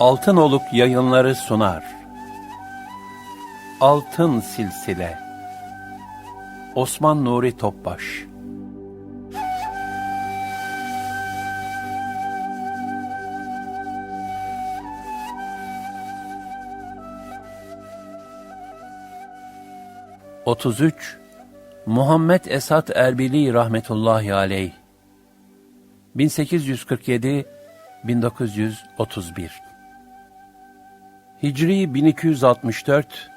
Altınoluk yayınları sunar. Altın Silsile. Osman Nuri Topbaş. Otuz üç. Muhammed Esat Erbili rahmetullahi aleyh. 1847 1931 Hicri 1264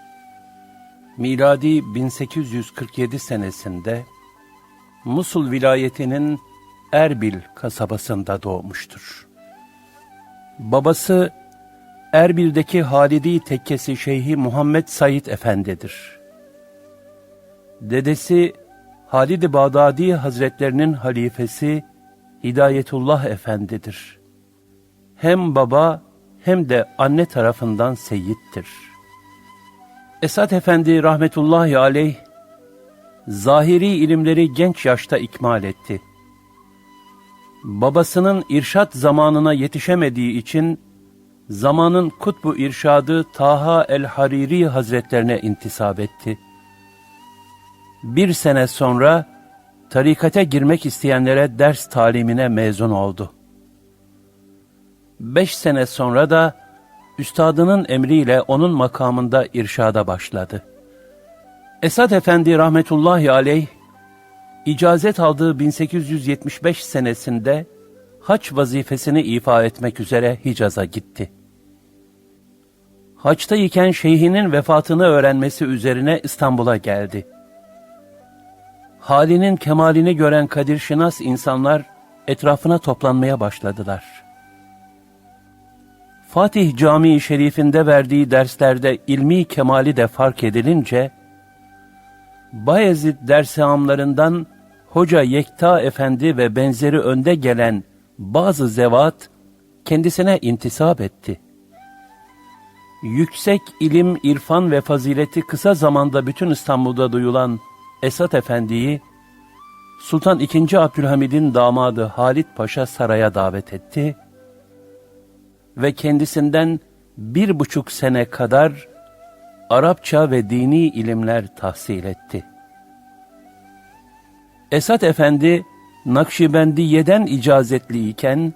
Miladi 1847 senesinde Musul vilayetinin Erbil kasabasında doğmuştur. Babası Erbil'deki Halidi tekkesi Şeyhi Muhammed Said Efendi'dir. Dedesi Halid-i Bağdadi Hazretlerinin halifesi Hidayetullah Efendi'dir. Hem baba hem de anne tarafından seyittir. Esat Efendi rahmetullahi aleyh, zahiri ilimleri genç yaşta ikmal etti. Babasının irşat zamanına yetişemediği için, zamanın kutbu irşadı Taha el-Hariri Hazretlerine intisap etti. Bir sene sonra, tarikate girmek isteyenlere ders talimine mezun oldu. Beş sene sonra da üstadının emriyle onun makamında irşada başladı. Esad Efendi rahmetullahi aleyh, icazet aldığı 1875 senesinde haç vazifesini ifa etmek üzere Hicaz'a gitti. Haçta iken şeyhinin vefatını öğrenmesi üzerine İstanbul'a geldi halinin kemalini gören Kadir Şinas insanlar etrafına toplanmaya başladılar. Fatih Camii Şerifinde verdiği derslerde ilmi kemali de fark edilince, Bayezid dersamlarından Hoca Yekta Efendi ve benzeri önde gelen bazı zevat kendisine intisap etti. Yüksek ilim, irfan ve fazileti kısa zamanda bütün İstanbul'da duyulan Esat Efendi'yi Sultan II. Abdülhamid'in damadı Halit Paşa saraya davet etti ve kendisinden bir buçuk sene kadar Arapça ve dini ilimler tahsil etti. Esat Efendi Nakşibendiye'den icazetli iken,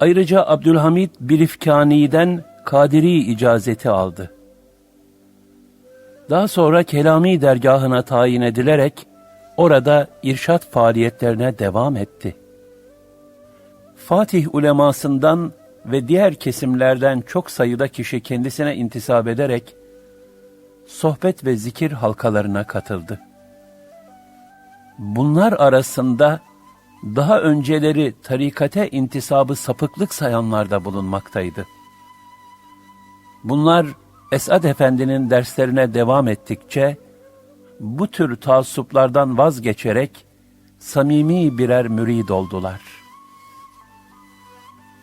ayrıca Abdülhamid Birifkani'den Kadiri icazeti aldı. Daha sonra Kelami dergahına tayin edilerek orada irşat faaliyetlerine devam etti. Fatih ulemasından ve diğer kesimlerden çok sayıda kişi kendisine intisap ederek sohbet ve zikir halkalarına katıldı. Bunlar arasında daha önceleri tarikate intisabı sapıklık sayanlar da bulunmaktaydı. Bunlar Esad Efendi'nin derslerine devam ettikçe, bu tür taassuplardan vazgeçerek, samimi birer mürid oldular.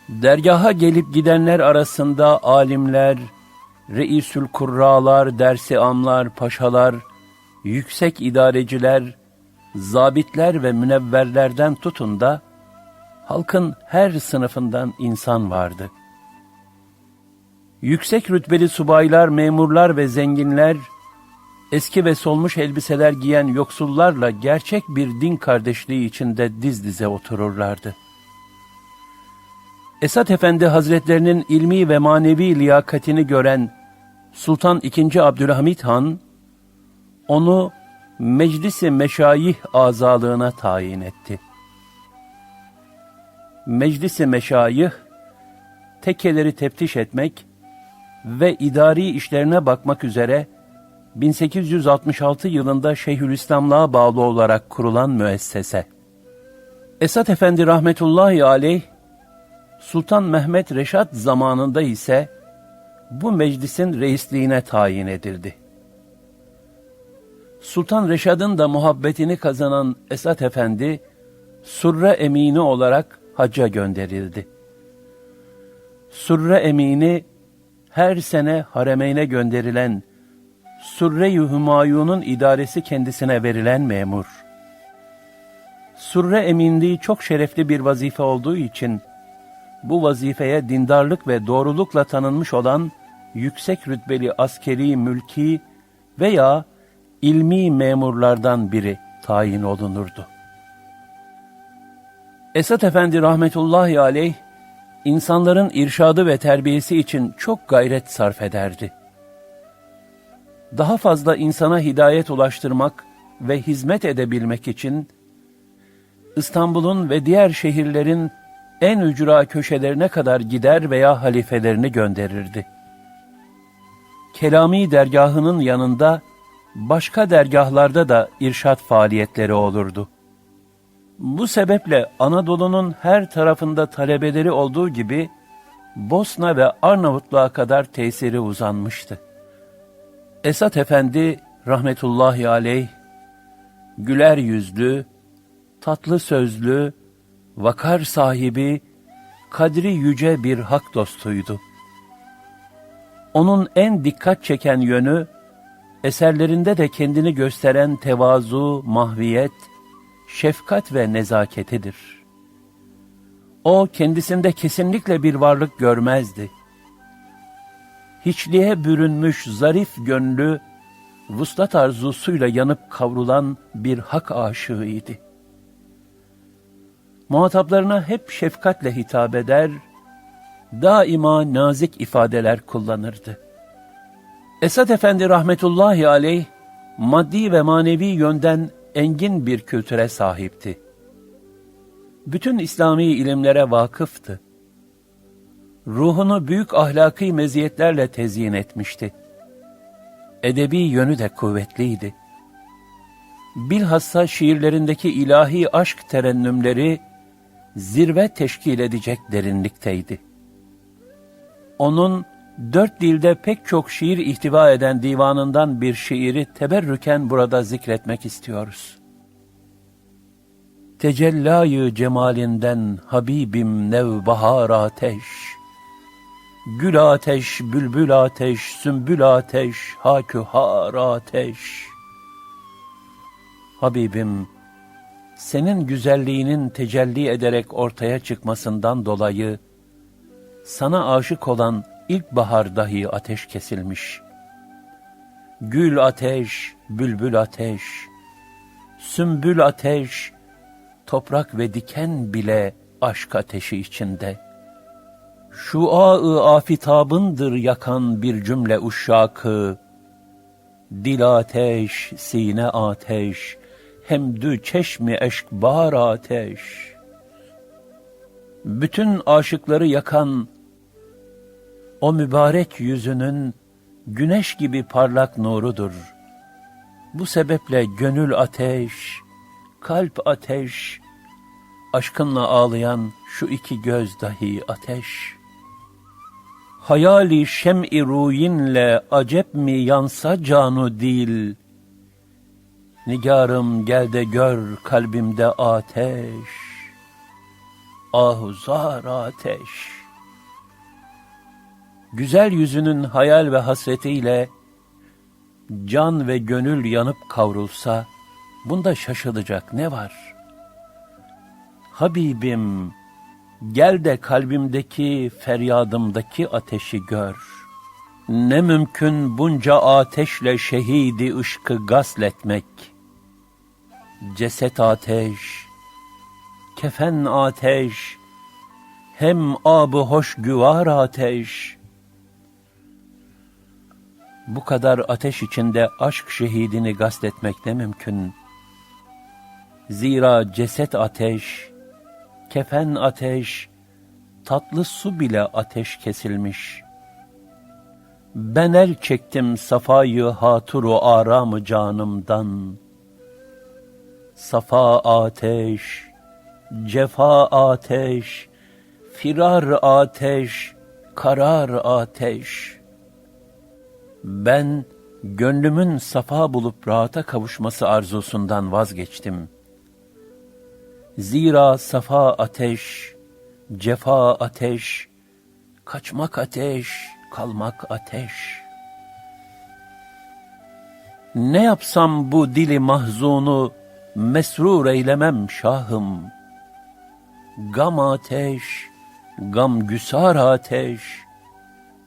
Dergaha gelip gidenler arasında alimler, reisül kurralar, dersi amlar, paşalar, yüksek idareciler, zabitler ve münevverlerden tutun da, halkın her sınıfından insan vardı.'' Yüksek rütbeli subaylar, memurlar ve zenginler, eski ve solmuş elbiseler giyen yoksullarla gerçek bir din kardeşliği içinde diz dize otururlardı. Esat Efendi Hazretlerinin ilmi ve manevi liyakatini gören Sultan II. Abdülhamit Han, onu Meclis-i Meşayih azalığına tayin etti. Meclis-i Meşayih, tekkeleri teftiş etmek, ve idari işlerine bakmak üzere 1866 yılında Şeyhülislamlığa bağlı olarak kurulan müessese. Esat Efendi rahmetullahi aleyh, Sultan Mehmet Reşat zamanında ise bu meclisin reisliğine tayin edildi. Sultan Reşad'ın da muhabbetini kazanan Esat Efendi, Surre Emini olarak hacca gönderildi. Surre Emini, her sene haremeyne gönderilen Surre-i Hümayun'un idaresi kendisine verilen memur. Surre eminliği çok şerefli bir vazife olduğu için bu vazifeye dindarlık ve doğrulukla tanınmış olan yüksek rütbeli askeri, mülki veya ilmi memurlardan biri tayin olunurdu. Esat Efendi rahmetullahi aleyh, insanların irşadı ve terbiyesi için çok gayret sarf ederdi. Daha fazla insana hidayet ulaştırmak ve hizmet edebilmek için, İstanbul'un ve diğer şehirlerin en ücra köşelerine kadar gider veya halifelerini gönderirdi. Kelami dergahının yanında başka dergahlarda da irşat faaliyetleri olurdu. Bu sebeple Anadolu'nun her tarafında talebeleri olduğu gibi Bosna ve Arnavutluğa kadar tesiri uzanmıştı. Esat Efendi rahmetullahi aleyh güler yüzlü, tatlı sözlü, vakar sahibi, kadri yüce bir hak dostuydu. Onun en dikkat çeken yönü, eserlerinde de kendini gösteren tevazu, mahviyet, şefkat ve nezaketidir. O kendisinde kesinlikle bir varlık görmezdi. Hiçliğe bürünmüş zarif gönlü, vuslat arzusuyla yanıp kavrulan bir hak aşığıydı. Muhataplarına hep şefkatle hitap eder, daima nazik ifadeler kullanırdı. Esad Efendi rahmetullahi aleyh, maddi ve manevi yönden engin bir kültüre sahipti. Bütün İslami ilimlere vakıftı. Ruhunu büyük ahlaki meziyetlerle tezyin etmişti. Edebi yönü de kuvvetliydi. Bilhassa şiirlerindeki ilahi aşk terennümleri zirve teşkil edecek derinlikteydi. Onun dört dilde pek çok şiir ihtiva eden divanından bir şiiri teberrüken burada zikretmek istiyoruz. Tecellayı cemalinden Habibim nevbahar ateş, Gül ateş, bülbül ateş, sümbül ateş, hakühar ateş. Habibim, senin güzelliğinin tecelli ederek ortaya çıkmasından dolayı, sana aşık olan ilkbahar dahi ateş kesilmiş. Gül ateş, bülbül ateş, sümbül ateş, toprak ve diken bile aşk ateşi içinde. Şua-ı afitabındır yakan bir cümle uşşakı, Dil ateş, sine ateş, hemdü çeşmi eşkbar ateş. Bütün aşıkları yakan o mübarek yüzünün güneş gibi parlak nurudur. Bu sebeple gönül ateş, kalp ateş, aşkınla ağlayan şu iki göz dahi ateş. Hayali şem-i ruyinle acep mi yansa canu dil, Nigarım gel de gör kalbimde ateş, ahuzar ateş. Güzel yüzünün hayal ve hasretiyle can ve gönül yanıp kavrulsa, bunda şaşılacak ne var? Habibim, gel de kalbimdeki, feryadımdaki ateşi gör. Ne mümkün bunca ateşle şehidi ışkı gasletmek. Ceset ateş, kefen ateş, hem abı hoş güvar ateş. Bu kadar ateş içinde aşk şehidini gasletmek ne mümkün? Zira ceset ateş, kefen ateş, tatlı su bile ateş kesilmiş. Ben el çektim safayı haturu aramı canımdan. Safa ateş, cefa ateş, firar ateş, karar ateş. Ben gönlümün safa bulup rahata kavuşması arzusundan vazgeçtim.'' Zira safa ateş, cefa ateş, kaçmak ateş, kalmak ateş. Ne yapsam bu dili mahzunu mesrur eylemem şahım. Gam ateş, Gam güsar ateş,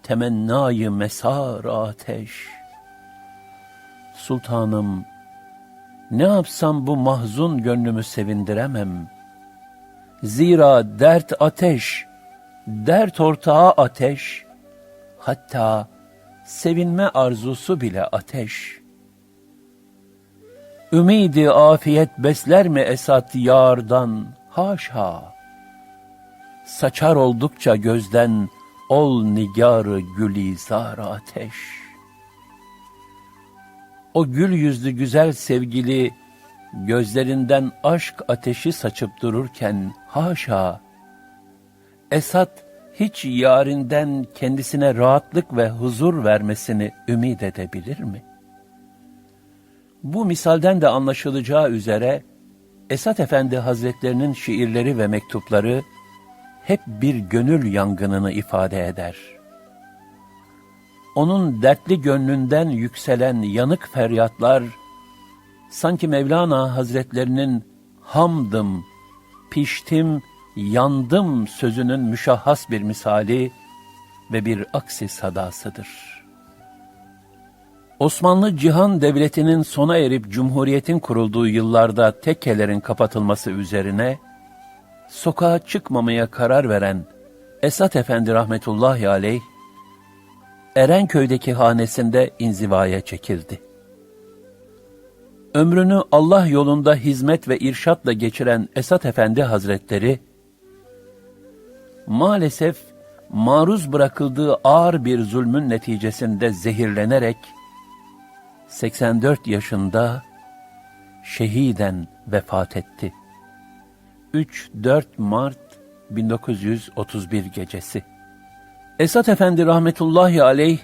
temennayı mesar ateş. Sultanım, ne yapsam bu mahzun gönlümü sevindiremem. Zira dert ateş, dert ortağı ateş, hatta sevinme arzusu bile ateş. Ümidi afiyet besler mi esat yardan? Haşa! Saçar oldukça gözden ol nigarı gülizar ateş. O gül yüzlü güzel sevgili gözlerinden aşk ateşi saçıp dururken haşa! Esat hiç yarinden kendisine rahatlık ve huzur vermesini ümid edebilir mi? Bu misalden de anlaşılacağı üzere Esat Efendi Hazretlerinin şiirleri ve mektupları hep bir gönül yangınını ifade eder. Onun dertli gönlünden yükselen yanık feryatlar, sanki Mevlana Hazretlerinin hamdım, piştim, yandım sözünün müşahhas bir misali ve bir aksi sadasıdır. Osmanlı Cihan Devleti'nin sona erip Cumhuriyet'in kurulduğu yıllarda tekkelerin kapatılması üzerine, sokağa çıkmamaya karar veren Esat Efendi rahmetullahi aleyh, Erenköy'deki hanesinde inzivaya çekildi. Ömrünü Allah yolunda hizmet ve irşatla geçiren Esat Efendi Hazretleri, maalesef maruz bırakıldığı ağır bir zulmün neticesinde zehirlenerek 84 yaşında şehiden vefat etti. 3-4 Mart 1931 gecesi. Esat Efendi rahmetullahi aleyh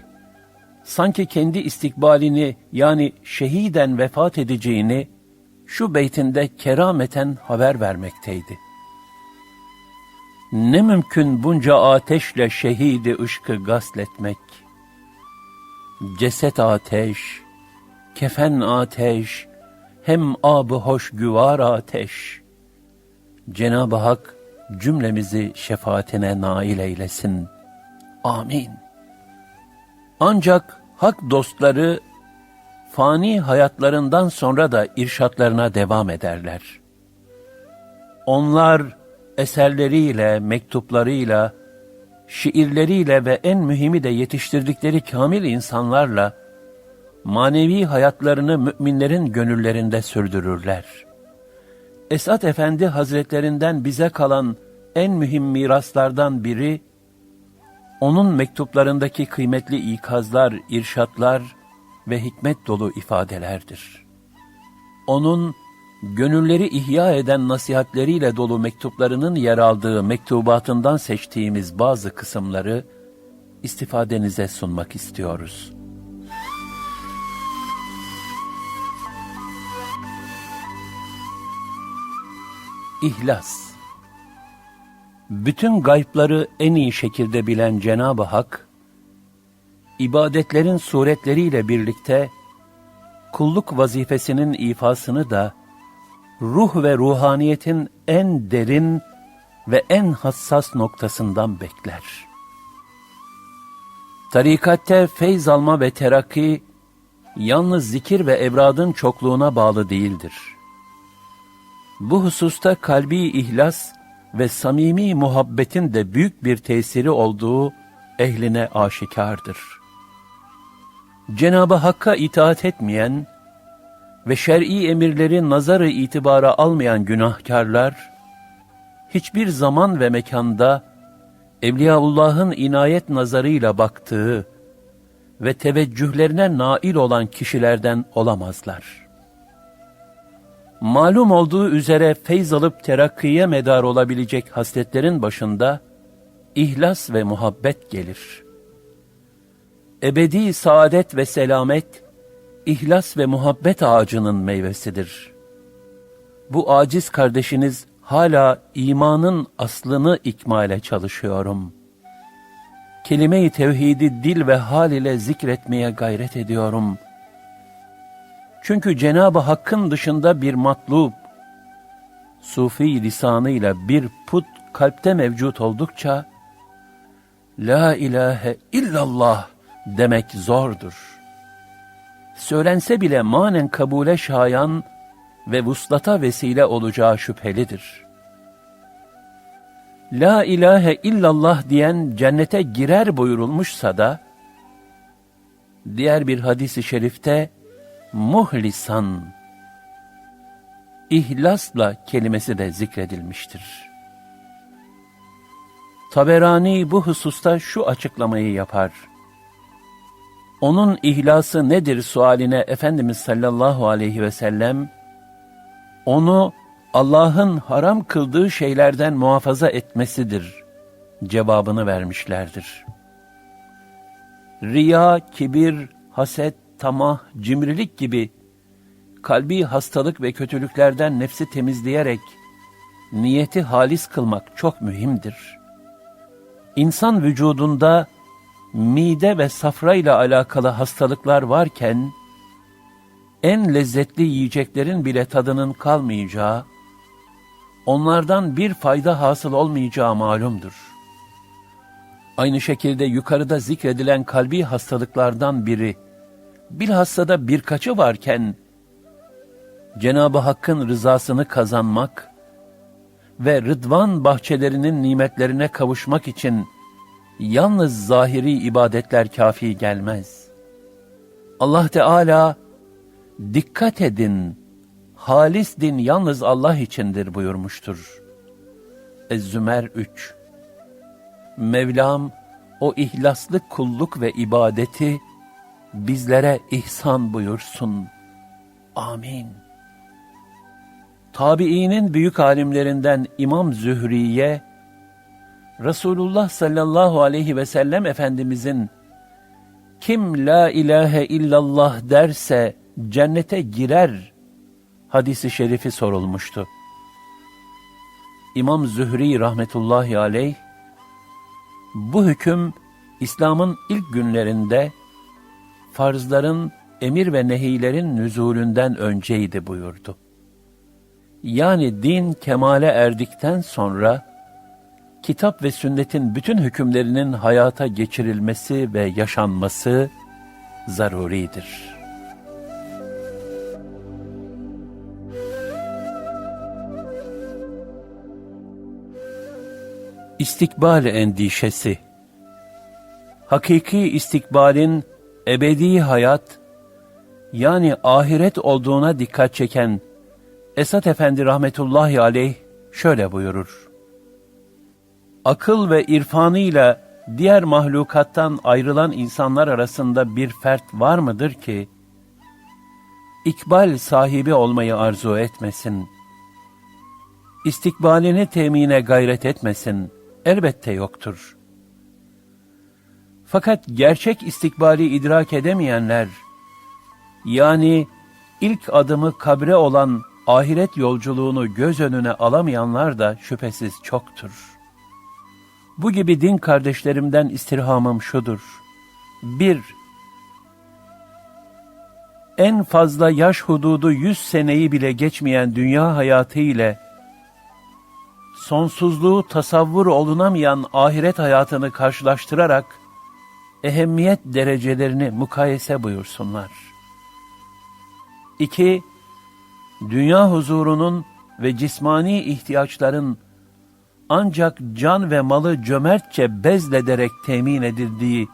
sanki kendi istikbalini yani şehiden vefat edeceğini şu beytinde kerameten haber vermekteydi. Ne mümkün bunca ateşle şehidi ışkı gasletmek. Ceset ateş, kefen ateş, hem abı hoş güvar ateş. Cenab-ı Hak cümlemizi şefaatine nail eylesin. Amin. Ancak hak dostları fani hayatlarından sonra da irşatlarına devam ederler. Onlar eserleriyle, mektuplarıyla, şiirleriyle ve en mühimi de yetiştirdikleri kamil insanlarla manevi hayatlarını müminlerin gönüllerinde sürdürürler. Esat Efendi Hazretlerinden bize kalan en mühim miraslardan biri, onun mektuplarındaki kıymetli ikazlar, irşatlar ve hikmet dolu ifadelerdir. Onun gönülleri ihya eden nasihatleriyle dolu mektuplarının yer aldığı mektubatından seçtiğimiz bazı kısımları istifadenize sunmak istiyoruz. İhlas Bütün gaypları en iyi şekilde bilen Cenab-ı Hak, ibadetlerin suretleriyle birlikte kulluk vazifesinin ifasını da ruh ve ruhaniyetin en derin ve en hassas noktasından bekler. Tarikatte feyz alma ve terakki yalnız zikir ve evradın çokluğuna bağlı değildir. Bu hususta kalbi ihlas ve samimi muhabbetin de büyük bir tesiri olduğu ehline aşikardır. Cenab-ı Hakk'a itaat etmeyen ve şer'i emirleri nazarı itibara almayan günahkarlar, hiçbir zaman ve mekanda Evliyaullah'ın inayet nazarıyla baktığı ve teveccühlerine nail olan kişilerden olamazlar. Malum olduğu üzere feyz alıp terakkiye medar olabilecek hasletlerin başında ihlas ve muhabbet gelir. Ebedi saadet ve selamet, ihlas ve muhabbet ağacının meyvesidir. Bu aciz kardeşiniz hala imanın aslını ikmale çalışıyorum. Kelime-i tevhidi dil ve hal ile zikretmeye gayret ediyorum. Çünkü Cenab-ı Hakk'ın dışında bir matlub, sufi lisanıyla bir put kalpte mevcut oldukça, La ilahe illallah demek zordur. Söylense bile manen kabule şayan ve vuslata vesile olacağı şüphelidir. La ilahe illallah diyen cennete girer buyurulmuşsa da, diğer bir hadisi şerifte muhlisan, ihlasla kelimesi de zikredilmiştir. Taberani bu hususta şu açıklamayı yapar. Onun ihlası nedir sualine Efendimiz sallallahu aleyhi ve sellem, onu Allah'ın haram kıldığı şeylerden muhafaza etmesidir cevabını vermişlerdir. Riya, kibir, haset, tamah, cimrilik gibi kalbi hastalık ve kötülüklerden nefsi temizleyerek niyeti halis kılmak çok mühimdir. İnsan vücudunda mide ve safra ile alakalı hastalıklar varken, en lezzetli yiyeceklerin bile tadının kalmayacağı, onlardan bir fayda hasıl olmayacağı malumdur. Aynı şekilde yukarıda zikredilen kalbi hastalıklardan biri, bilhassa da birkaçı varken, Cenab-ı Hakk'ın rızasını kazanmak ve rıdvan bahçelerinin nimetlerine kavuşmak için yalnız zahiri ibadetler kafi gelmez. Allah Teala, dikkat edin, halis din yalnız Allah içindir buyurmuştur. Ez-Zümer 3 Mevlam, o ihlaslı kulluk ve ibadeti bizlere ihsan buyursun. Amin. Tabiinin büyük alimlerinden İmam Zühriye, Resulullah sallallahu aleyhi ve sellem Efendimizin kim la ilahe illallah derse cennete girer hadisi şerifi sorulmuştu. İmam Zühri rahmetullahi aleyh bu hüküm İslam'ın ilk günlerinde farzların, emir ve nehilerin nüzulünden önceydi buyurdu. Yani din kemale erdikten sonra kitap ve sünnetin bütün hükümlerinin hayata geçirilmesi ve yaşanması zaruridir. İstikbal endişesi Hakiki istikbalin ebedi hayat, yani ahiret olduğuna dikkat çeken Esat Efendi rahmetullahi aleyh şöyle buyurur. Akıl ve irfanıyla diğer mahlukattan ayrılan insanlar arasında bir fert var mıdır ki, ikbal sahibi olmayı arzu etmesin, istikbalini temine gayret etmesin, elbette yoktur. Fakat gerçek istikbali idrak edemeyenler, yani ilk adımı kabre olan ahiret yolculuğunu göz önüne alamayanlar da şüphesiz çoktur. Bu gibi din kardeşlerimden istirhamım şudur. 1. En fazla yaş hududu yüz seneyi bile geçmeyen dünya hayatı ile sonsuzluğu tasavvur olunamayan ahiret hayatını karşılaştırarak ehemmiyet derecelerini mukayese buyursunlar. 2. Dünya huzurunun ve cismani ihtiyaçların ancak can ve malı cömertçe bezlederek temin edildiği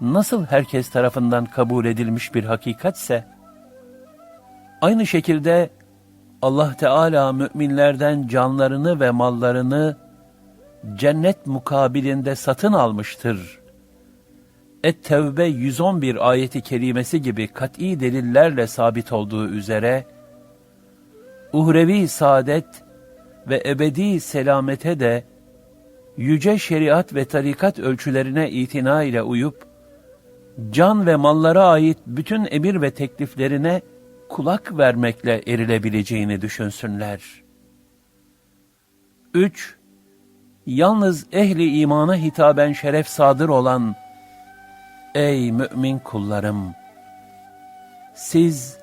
nasıl herkes tarafından kabul edilmiş bir hakikatse, aynı şekilde Allah Teala müminlerden canlarını ve mallarını cennet mukabilinde satın almıştır. Et-Tevbe 111 ayeti kerimesi gibi kat'i delillerle sabit olduğu üzere, uhrevi saadet ve ebedi selamete de yüce şeriat ve tarikat ölçülerine itina ile uyup, can ve mallara ait bütün emir ve tekliflerine kulak vermekle erilebileceğini düşünsünler. 3. Yalnız ehli imana hitaben şeref sadır olan, Ey mümin kullarım! Siz,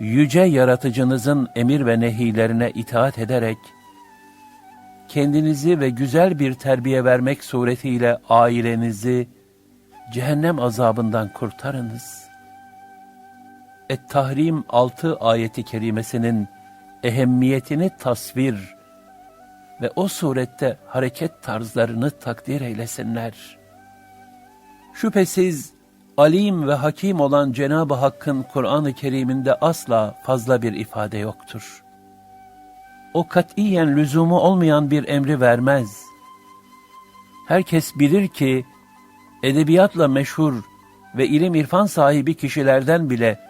yüce yaratıcınızın emir ve nehilerine itaat ederek, kendinizi ve güzel bir terbiye vermek suretiyle ailenizi cehennem azabından kurtarınız. Et-Tahrim 6 ayeti kerimesinin ehemmiyetini tasvir ve o surette hareket tarzlarını takdir eylesinler. Şüphesiz alim ve hakim olan Cenab-ı Hakk'ın Kur'an-ı Kerim'inde asla fazla bir ifade yoktur. O katiyen lüzumu olmayan bir emri vermez. Herkes bilir ki edebiyatla meşhur ve ilim irfan sahibi kişilerden bile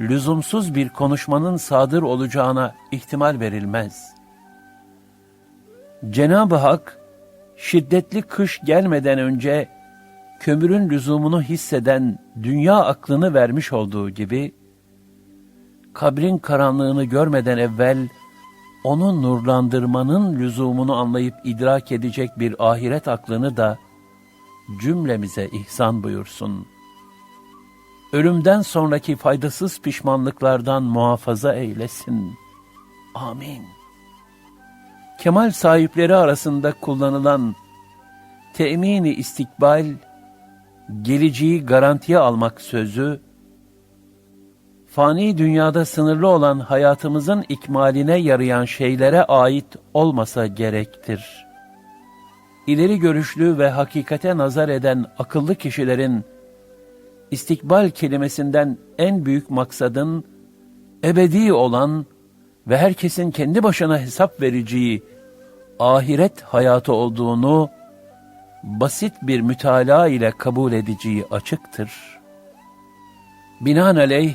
lüzumsuz bir konuşmanın sadır olacağına ihtimal verilmez. Cenab-ı Hak şiddetli kış gelmeden önce kömürün lüzumunu hisseden dünya aklını vermiş olduğu gibi, kabrin karanlığını görmeden evvel, onu nurlandırmanın lüzumunu anlayıp idrak edecek bir ahiret aklını da cümlemize ihsan buyursun. Ölümden sonraki faydasız pişmanlıklardan muhafaza eylesin. Amin. Kemal sahipleri arasında kullanılan temini istikbal, geleceği garantiye almak sözü, fani dünyada sınırlı olan hayatımızın ikmaline yarayan şeylere ait olmasa gerektir. İleri görüşlü ve hakikate nazar eden akıllı kişilerin, istikbal kelimesinden en büyük maksadın, ebedi olan ve herkesin kendi başına hesap vereceği ahiret hayatı olduğunu, basit bir mütalaa ile kabul edeceği açıktır. Binaenaleyh,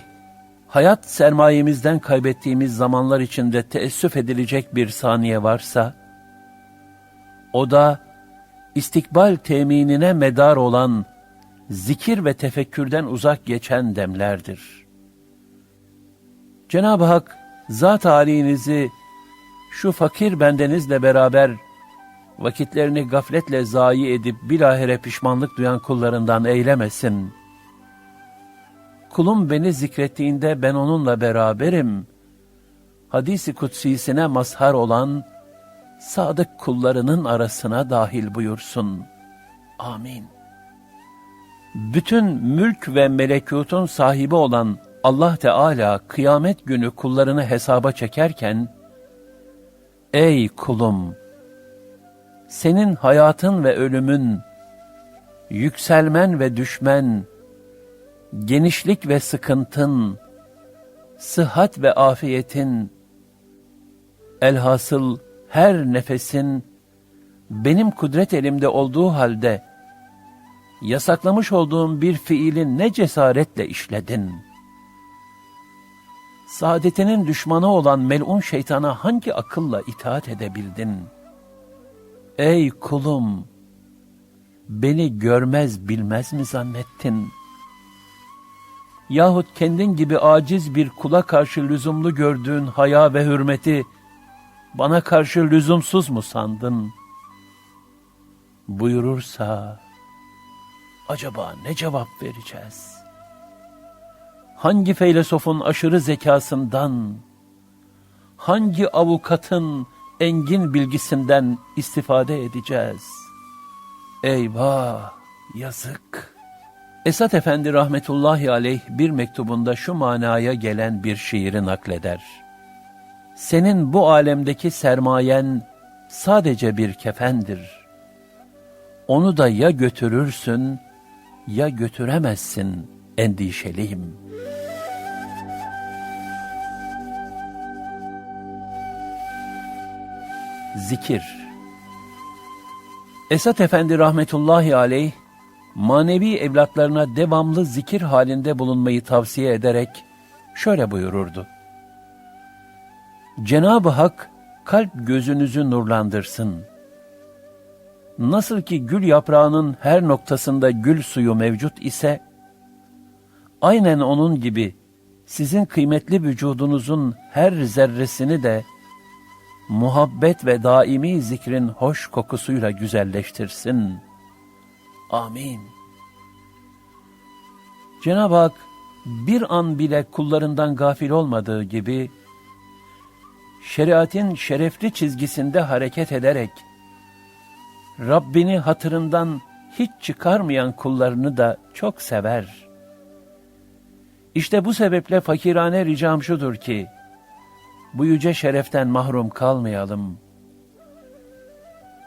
hayat sermayemizden kaybettiğimiz zamanlar içinde teessüf edilecek bir saniye varsa, o da istikbal teminine medar olan zikir ve tefekkürden uzak geçen demlerdir. Cenab-ı Hak, zat halinizi şu fakir bendenizle beraber vakitlerini gafletle zayi edip bilahare pişmanlık duyan kullarından eylemesin. Kulum beni zikrettiğinde ben onunla beraberim. Hadisi kutsisine mazhar olan sadık kullarının arasına dahil buyursun. Amin. Bütün mülk ve melekutun sahibi olan Allah Teala kıyamet günü kullarını hesaba çekerken, Ey kulum! Senin hayatın ve ölümün, yükselmen ve düşmen, genişlik ve sıkıntın, sıhhat ve afiyetin, elhasıl her nefesin benim kudret elimde olduğu halde, yasaklamış olduğum bir fiili ne cesaretle işledin? Saadetinin düşmanı olan melun şeytana hangi akılla itaat edebildin?'' Ey kulum! Beni görmez bilmez mi zannettin? Yahut kendin gibi aciz bir kula karşı lüzumlu gördüğün haya ve hürmeti bana karşı lüzumsuz mu sandın? Buyurursa acaba ne cevap vereceğiz? Hangi feylesofun aşırı zekasından, hangi avukatın engin bilgisinden istifade edeceğiz. Eyvah, yazık. Esat Efendi rahmetullahi aleyh bir mektubunda şu manaya gelen bir şiiri nakleder. Senin bu alemdeki sermayen sadece bir kefendir. Onu da ya götürürsün ya götüremezsin endişeliyim.'' Zikir Esat Efendi rahmetullahi aleyh, manevi evlatlarına devamlı zikir halinde bulunmayı tavsiye ederek şöyle buyururdu. Cenab-ı Hak kalp gözünüzü nurlandırsın. Nasıl ki gül yaprağının her noktasında gül suyu mevcut ise, aynen onun gibi sizin kıymetli vücudunuzun her zerresini de muhabbet ve daimi zikrin hoş kokusuyla güzelleştirsin. Amin. Cenab-ı Hak bir an bile kullarından gafil olmadığı gibi, şeriatin şerefli çizgisinde hareket ederek, Rabbini hatırından hiç çıkarmayan kullarını da çok sever. İşte bu sebeple fakirane ricam şudur ki, bu yüce şereften mahrum kalmayalım.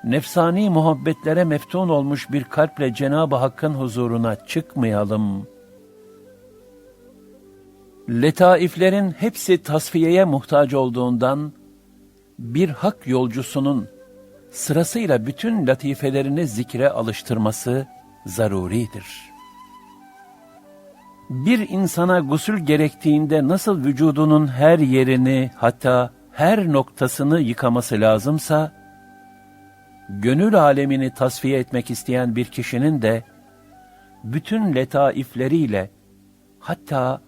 Nefsani muhabbetlere meftun olmuş bir kalple Cenab-ı Hakk'ın huzuruna çıkmayalım. Letaiflerin hepsi tasfiyeye muhtaç olduğundan, bir hak yolcusunun sırasıyla bütün latifelerini zikre alıştırması zaruridir. Bir insana gusül gerektiğinde nasıl vücudunun her yerini hatta her noktasını yıkaması lazımsa, gönül alemini tasfiye etmek isteyen bir kişinin de bütün letaifleriyle hatta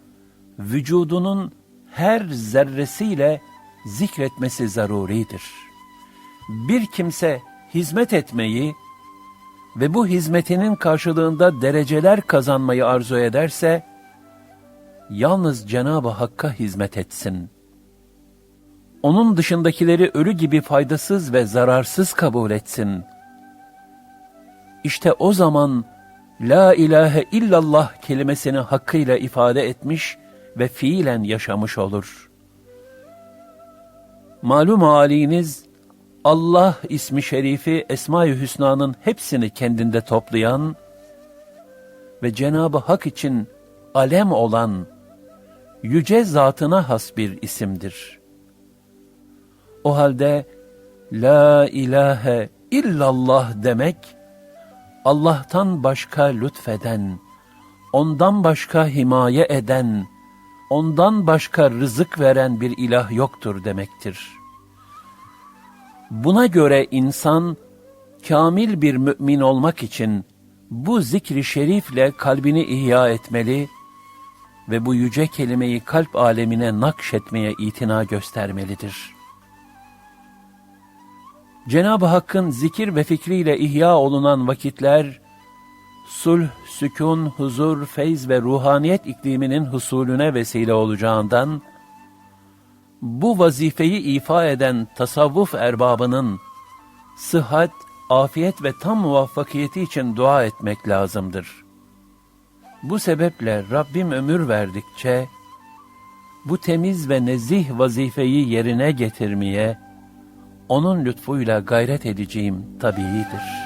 vücudunun her zerresiyle zikretmesi zaruridir. Bir kimse hizmet etmeyi ve bu hizmetinin karşılığında dereceler kazanmayı arzu ederse, yalnız Cenab-ı Hakk'a hizmet etsin. Onun dışındakileri ölü gibi faydasız ve zararsız kabul etsin. İşte o zaman La ilahe illallah kelimesini hakkıyla ifade etmiş ve fiilen yaşamış olur. Malum haliniz, Allah ismi şerifi Esma-i Hüsna'nın hepsini kendinde toplayan ve Cenab-ı Hak için alem olan yüce zatına has bir isimdir. O halde La ilahe illallah demek, Allah'tan başka lütfeden, ondan başka himaye eden, ondan başka rızık veren bir ilah yoktur demektir. Buna göre insan, kamil bir mümin olmak için bu zikri şerifle kalbini ihya etmeli ve bu yüce kelimeyi kalp alemine nakşetmeye itina göstermelidir. Cenab-ı Hakk'ın zikir ve fikriyle ihya olunan vakitler, sulh, sükun, huzur, feyz ve ruhaniyet ikliminin husulüne vesile olacağından, bu vazifeyi ifa eden tasavvuf erbabının sıhhat, afiyet ve tam muvaffakiyeti için dua etmek lazımdır. Bu sebeple Rabbim ömür verdikçe, bu temiz ve nezih vazifeyi yerine getirmeye, onun lütfuyla gayret edeceğim tabiidir.''